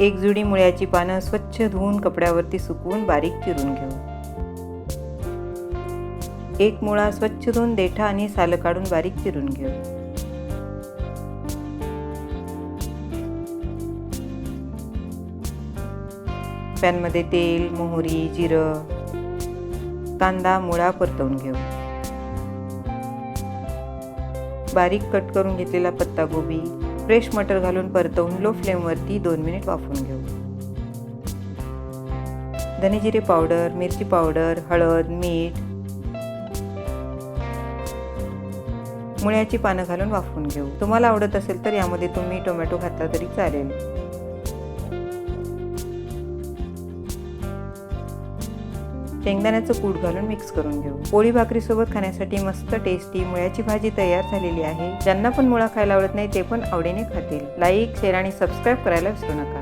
एक जुडी मुळ्याची पानं स्वच्छ धुवून कपड्यावरती सुकवून बारीक चिरून घेऊ. एक मुळा स्वच्छ धुवून देठा आणि सालं काढून बारीक चिरून घेऊ. पॅनमध्ये तेल मोहरी जिरं कांदा मुळा परतवून घेऊ. बारीक कट करून घेतलेला पत्तागोबी फ्रेश मटर घालून परतवून लो फ्लेमवरती दोन मिनिट वाफवून घेऊ. धनेजिरे पावडर मिरची पावडर हळद मीठ मुळ्याची पानं घालून वाफवून घेऊ. तुम्हाला आवडत असेल तर यामध्ये तुम्ही टोमॅटो घातला तरी चालेल. शेंगदाण्याचं कूट घालून मिक्स करून घेऊ. पोळी भाकरी सोबत खाण्यासाठी मस्त टेस्टी मुळ्याची भाजी तयार झालेली आहे. ज्यांना पण मुळा खायला आवडत नाही ते पण आवडीने खातील. लाईक शेअर आणि सबस्क्राईब करायला विसरू नका.